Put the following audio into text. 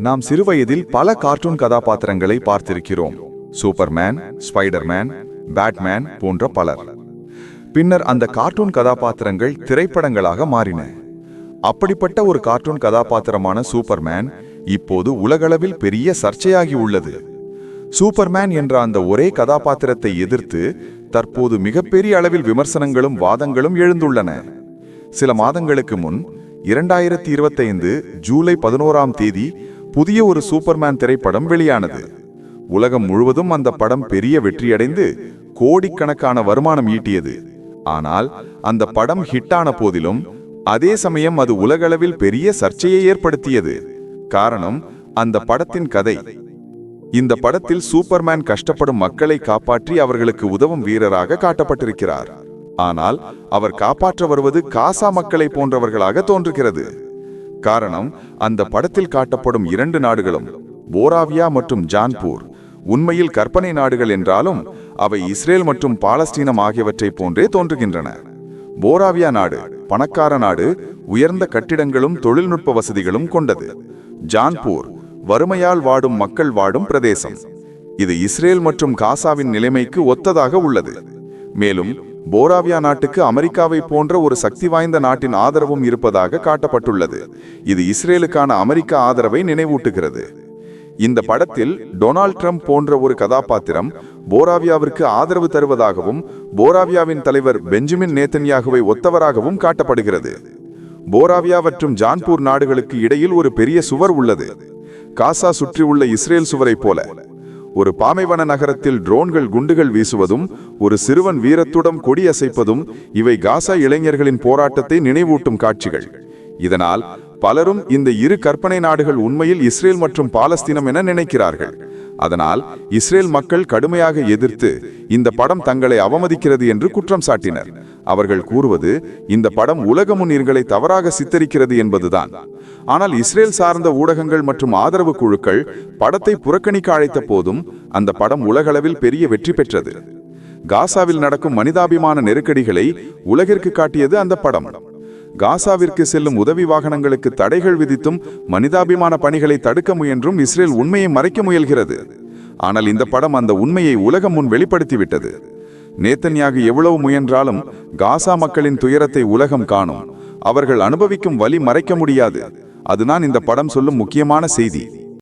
நாம் சிறுவயதில் பல கார்ட்டூன் கதாபாத்திரங்களை பார்த்திருக்கிறோம். சூப்பர்மேன் ஸ்பைடர்மேன் பேட்மேன் போன்ற பலர். பின்னர் அந்த கார்ட்டூன் கதாபாத்திரங்கள் திரைப்படங்களாக மாறின. அப்படிப்பட்ட ஒரு கார்ட்டூன் கதாபாத்திரமான சூப்பர்மேன் இப்போது உலகளவில் பெரிய சர்ச்சையாகி உள்ளது. சூப்பர்மேன் என்ற அந்த ஒரே கதாபாத்திரத்தை எதிர்த்து தற்போது மிகப்பெரிய அளவில் விமர்சனங்களும் வாதங்களும் எழுந்துள்ளன. சில மாதங்களுக்கு முன் இரண்டாயிரத்தி இருபத்தைந்து ஜூலை பதினோராம் தேதி புதிய ஒரு சூப்பர்மேன் திரைப்படம் வெளியானது. உலகம் முழுவதும் அந்த படம் பெரிய வெற்றியடைந்து கோடிக்கணக்கான வருமானம் ஈட்டியது. ஆனால் அந்த படம் ஹிட்டான போதிலும் அதே சமயம் அது உலகளவில் பெரிய சர்ச்சையை ஏற்படுத்தியது. காரணம் அந்த படத்தின் கதை. இந்த படத்தில் சூப்பர்மேன் கஷ்டப்படும் மக்களை காப்பாற்றி அவர்களுக்கு உதவும் வீரராக காட்டப்பட்டிருக்கிறார். ஆனால் அவர் காப்பாற்ற வருவது காசா மக்களை போன்றவர்களாக தோன்றுகிறது. காரணம் அந்த படத்தில் காட்டப்படும் இரண்டு நாடுகளும் போராவியா மற்றும் ஜான்பூர். உண்மையில் கற்பனை நாடுகள் என்றாலும் அவை இஸ்ரேல் மற்றும் பாலஸ்தீனம் ஆகியவற்றை போன்றே தோன்றுகின்றன. போராவியா நாடு பணக்கார நாடு உயர்ந்த கட்டிடங்களும் தொழில்நுட்ப வசதிகளும் கொண்டது. ஜான்பூர் வறுமையால் வாடும் மக்கள் வாடும் பிரதேசம். இது இஸ்ரேல் மற்றும் காசாவின் நிலைமைக்கு ஒத்ததாக உள்ளது. மேலும் போராவியா நாட்டுக்கு அமெரிக்காவை போன்ற ஒரு சக்தி வாய்ந்த நாட்டின் ஆதரவும் இருப்பதாக காட்டப்பட்டுள்ளது. இது இஸ்ரேலுக்கான அமெரிக்க ஆதரவை நினைவூட்டுகிறது. இந்த படத்தில் டொனால்ட் ட்ரம்ப் போன்ற ஒரு கதாபாத்திரம் போராவியாவிற்கு ஆதரவு தருவதாகவும் போராவியாவின் தலைவர் பெஞ்சமின் நேத்தன்யாகுவை ஒத்தவராகவும் காட்டப்படுகிறது. போராவியா மற்றும் ஜான்பூர் நாடுகளுக்கு இடையில் ஒரு பெரிய சுவர் உள்ளது. காசா சுற்றியுள்ள இஸ்ரேல் சுவரைப் போல. ஒரு பாமைவன நகரத்தில் ட்ரோன்கள் குண்டுகள் வீசுவதும் ஒரு சிறுவன் வீரத்துடன் கொடி அசைப்பதும் இவை காசா இளைஞர்களின் போராட்டத்தை நினைவூட்டும் காட்சிகள். இதனால் பலரும் இந்த இரு கற்பனை நாடுகள் உண்மையில் இஸ்ரேல் மற்றும் பாலஸ்தீனம் என நினைக்கிறார்கள். அதனால் இஸ்ரேல் மக்கள் கடுமையாக எதிர்த்து இந்த படம் தங்களை அவமதிக்கிறது என்று குற்றம் சாட்டினர். அவர்கள் கூறுவது இந்த படம் உலக முன்னீர்களை தவறாக சித்தரிக்கிறது என்பதுதான். ஆனால் இஸ்ரேல் சார்ந்த ஊடகங்கள் மற்றும் ஆதரவு குழுக்கள் படத்தை புறக்கணிக்க அழைத்த போதும் அந்த படம் உலகளவில் பெரிய வெற்றி பெற்றது. காசாவில் நடக்கும் மனிதாபிமான நெருக்கடிகளை உலகிற்கு காட்டியது அந்த படம். காசாவிற்கு செல்லும் உதவி வாகனங்களுக்கு தடைகள் விதித்தும் மனிதாபிமான பணிகளை தடுக்க முயன்றும் இஸ்ரேல் உண்மையை மறைக்க முயல்கிறது. ஆனால் இந்த படம் அந்த உண்மையை உலகம் முன் வெளிப்படுத்திவிட்டது. நேத்தன்யாகு எவ்வளவு முயன்றாலும் காசா மக்களின் துயரத்தை உலகம் காணும். அவர்கள் அனுபவிக்கும் வழி மறைக்க முடியாது. அதுதான் இந்த படம் சொல்லும் முக்கியமான செய்தி.